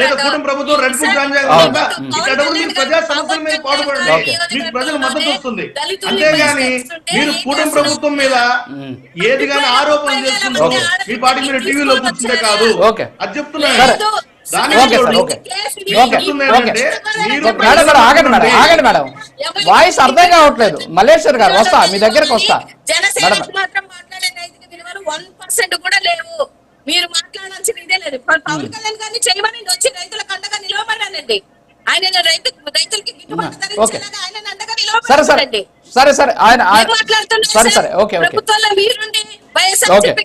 లేదా కూటమి ప్రభుత్వం రెడ్ బుక్ మీరు ప్రజా సమస్యల మీద పాటుపడండి. మీకు ప్రజల మద్దతు వస్తుంది. అంతేగాని మీరు కూటమి ప్రభుత్వం మీద. ఏది కానీ ఆరోపణలు చేసుకుంటూ ఓకే. మీ పాటికి మీరు టీవీలో కూర్చుంటే కాదు. ఓకే. అది చెప్తున్నాను మేడం ఆగండి మేడం ఆగండి మేడం. వాయిస్ అర్థం కావట్లేదు. మల్లేశ్వర్ గారు వస్తా మీ దగ్గరకు వస్తా. జనసేన మేడం మాత్రం మాట్లాడే నైతిక విలువలు వన్ పర్సెంట్ కూడా లేవు. మీరు మాట్లాడాల్సిన ఇదే లేదు. పవన్ కళ్యాణ్ గారిని చేయమని వచ్చి రైతులకు అండగా నిలవమన్నానండి ఆయన రైతు రైతులకి గిట్టుబాటు ధర ఓకే. ఇచ్చేలాగా ఆయన అండగా సరే సరే. నిలవమన్నారండి సరే సరే. ఆయన ఆయన- సరే సార్? Okay okay. మీరుండి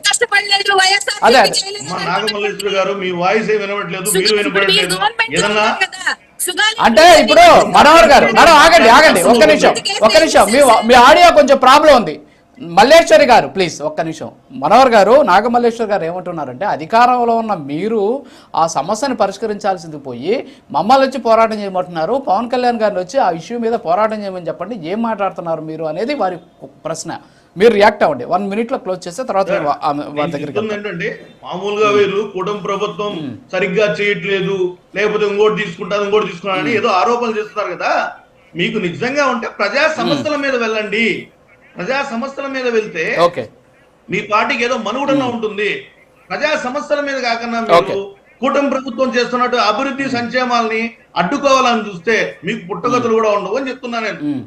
కష్టపడలేదు నాగమల్లేశ్వరి గారు మీ వాయిస్ మీరు ఏదన్నా అంటే ఇప్పుడు మనోహర్ గారు మేడం ఆగండి ఆగండి. ఒక్క నిమిషం ఒక్క నిమిషం. మీ మీ ఆడియో కొంచెం ప్రాబ్లం ఉంది. మల్లేశ్వరి గారు ప్లీజ్ ఒక్క నిమిషం. మనోహర్ గారు నాగమల్లేశ్వర్ గారు ఏమంటున్నారంటే అధికారంలో ఉన్న మీరు ఆ సమస్యను పరిష్కరించాల్సింది పోయి మమ్మల్ని వచ్చి పోరాటం చేయమంటున్నారు. పవన్ కళ్యాణ్ గారిని వచ్చి ఆ ఇష్యూ మీద పోరాటం చేయమని చెప్పండి. ఏం మాట్లాడుతున్నారు మీరు అనేది వారి ప్రశ్న. మీరు రియాక్ట్ అవ్వండి. వన్ మినిట్లో క్లోజ్ చేస్తే తర్వాత. ఏంటంటే మామూలుగా వీళ్ళు కుటుంబ ప్రభుత్వం సరిగ్గా చేయట్లేదు లేకపోతే ఇంకోటి తీసుకుంటారు ఇంకోటి తీసుకుంటారని ఏదో ఆరోపణలు చేస్తున్నారు కదా. మీకు నిజంగా ఉంటే ప్రజా సమస్యల మీద వెళ్ళండి. ప్రజా సమస్యల మీద వెళ్తే ఓకే. మీ పార్టీకి ఏదో మనుగడన ఉంటుంది. ప్రజా సమస్యల మీద కాకుండా. మీరు కూటమి ప్రభుత్వం చేస్తున్నట్టు అభివృద్ధి సంక్షేమాల్ని అడ్డుకోవాలని చూస్తే మీకు పుట్టగతులు కూడా ఉండవు అని చెప్తున్నాను నేను. ఉమ్.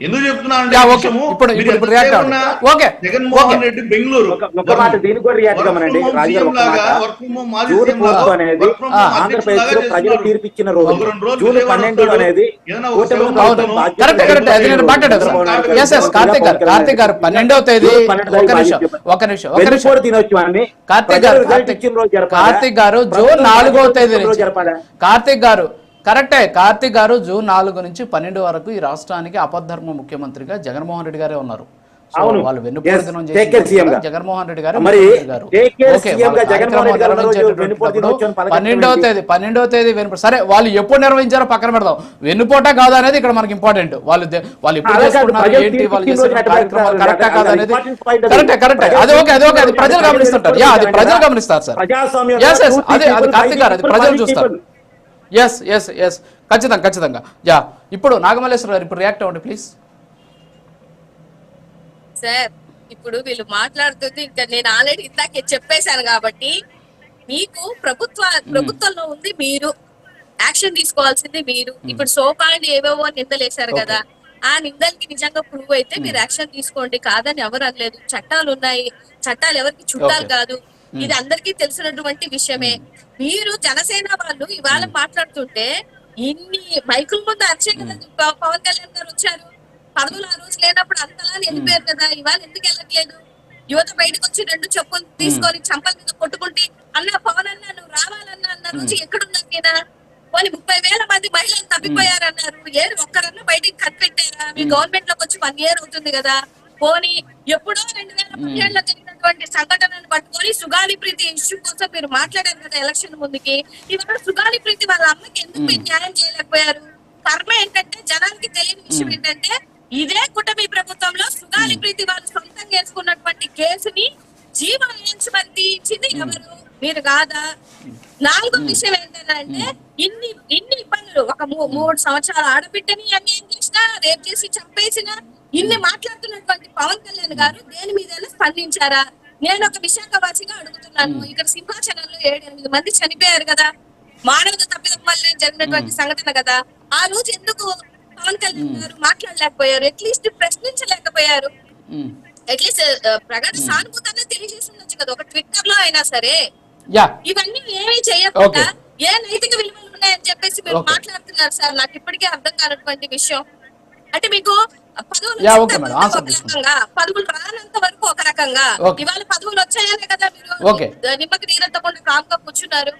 ఎందుకు. జగన్మోహన్ ఓకే. రెడ్డి బెంగళూరు జూన్ మూడు అనేది ఆంధ్రప్రదేశ్లో ప్రజలు. తీర్పిచ్చిన రోజు జూన్ పన్నెండు. అనేది కార్తిక్ గారు కార్తిక్ పన్నెండవ తేదీ ఒక నిమిషం. ఒక నిమిషం ఒక నిమిషం వెన్నుపోటు దినోత్సవాన్ని కార్తిక్ గారు? కార్తిక్ గారు జూన్ నాలుగో తేదీ? కార్తిక్ గారు కరెక్టే. కార్తిక్ గారు జూన్ నాలుగు నుంచి పన్నెండు వరకు ఈ రాష్ట్రానికి అపధర్మ ముఖ్యమంత్రిగా జగన్మోహన్ రెడ్డి గారే ఉన్నారు. వాళ్ళు వెన్నుపోటు. జగన్మోహన్ రెడ్డి గారు పన్నెండవ? తేదీ పన్నెండవ తేదీ వెన్నుపోటు సరే వాళ్ళు ఎప్పుడు నిర్వహించారో పక్కన పెడదాం. వెన్నుపోట కాదు అనేది ఇక్కడ మనకి ఇంపార్టెంట్ వాళ్ళు వాళ్ళు ఎప్పుడు చేసుకుంటున్నారు ఏంటి వాళ్ళు కార్యక్రమాలు కరెక్టా కాదు అనేది. కరెక్టే కరెక్టే. అది ఓకే అది ఓకే అది ప్రజలు గమనిస్తుంటారు. యా అది ప్రజలు గమనిస్తారు సార్. అదే అది కార్తిక్ గారు అది ప్రజలు చూస్తారు. ఎస్ ఎస్ ఎస్ ఖచ్చితంగా ఖచ్చితంగా. యా ఇప్పుడు నాగమల్లేశ్వర గారు ఇప్పుడు రియాక్ట్ అవ్వండి ప్లీజ్ సార్ ఇప్పుడు వీళ్ళు మాట్లాడుతుంది ఇంకా నేను ఆల్రెడీ ఇందాకే చెప్పేశాను కాబట్టి మీకు ప్రభుత్వ ప్రభుత్వంలో ఉంది మీరు. యాక్షన్ తీసుకోవాల్సింది మీరు. ఇప్పుడు సోకాండ్ ఏవేవో నిందలేశారు కదా ఆ నిందలకి నిజంగా ప్రూవ్ అయితే మీరు యాక్షన్ తీసుకోండి. కాదని ఎవరు అనలేదు. చట్టాలు ఉన్నాయి. చట్టాలు ఎవరికి చుట్టాలు. కాదు. ఇది అందరికీ తెలిసినటువంటి విషయమే. మీరు జనసేన వాళ్ళు ఇవాళ మాట్లాడుతుంటే ఇన్ని మైకుల ముందు అరిచే కదా పవన్ కళ్యాణ్ గారు వచ్చారు. పదవులు ఆ రోజు లేనప్పుడు అంతలా వెళ్ళిపోయారు కదా. ఇవాళ ఎందుకు వెళ్ళట్లేదు? యువత బయటకు వచ్చి రెండు చెప్పులు తీసుకొని చంపల మీద కొట్టుకుంటే అన్న పవన్ అన్న నువ్వు రావాలన్నా అన్న రోజు ఎక్కడున్నారు ఈయన పోనీ ముప్పై వేల మంది మహిళలు తప్పిపోయారన్నారు. ఏది ఒక్కరన్నా బయటికి కనిపెట్టారా? మీ గవర్నమెంట్లోకి వచ్చి వన్ ఇయర్ అవుతుంది కదా. పోనీ ఎప్పుడో రెండు వేల పదిహేడులో జరిగినటువంటి సంఘటనను పట్టుకొని సుగాలి ప్రీతి ఇష్యూ కోసం మీరు మాట్లాడారు కదా ఎలక్షన్ ముందుకి. ఇవాళ సుగాలి ప్రీతి వాళ్ళ అమ్మకి ఎందుకు మీరు న్యాయం చేయలేకపోయారు? కర్మ ఏంటంటే జనానికి తెలియని విషయం ఏంటంటే ఇదే కుటుంబీ ప్రభుత్వంలో సుగాలి ప్రీతి వాళ్ళు సొంతంగా వేసుకున్నటువంటి కేసుని జీవహించమని ఇచ్చింది ఎవరు? మీరు కాదా? నాలుగో విషయం ఏంటంటే ఇన్ని ఇన్ని ఇబ్బందులు ఒక మూడు సంవత్సరాల ఆడబిడ్డని అన్యాయం చేసినా రేప్ చేసి చంపేసిన ఇన్ని మాట్లాడుతున్నటువంటి పవన్ కళ్యాణ్ గారు దేని మీద స్పందించారా? నేను ఒక విశాఖవాసిగా అడుగుతున్నాను. ఇక్కడ సింహాచలంలో ఏడు ఎనిమిది మంది చనిపోయారు కదా. మానవత తప్పిదం వల్ల జరిగినటువంటి సంఘటన కదా. ఆ రోజు ఎందుకు పవన్ కళ్యాణ్ గారు మాట్లాడలేకపోయారు? అట్లీస్ట్ ప్రశ్నించలేకపోయారు. అట్లీస్ట్ ప్రగతి సానుభూతంగా తెలియజేసి ఉండొచ్చు కదా. ఒక ట్విట్టర్లో అయినా సరే. ఇవన్నీ ఏమీ చేయకుండా. ఏ నైతిక విలువలు ఉన్నాయని చెప్పేసి మీరు. మాట్లాడుతున్నారు సార్. నాకు ఇప్పటికీ అర్థం కానటువంటి విషయం. అంటే మీకు పదవులు రానంత వరకు ఒక రకంగా. ఇవాళ పదవులు వచ్చాయనే కదా మీరు. నిమ్మకి నీరెత్తకుండా కామ్గా కూర్చున్నారు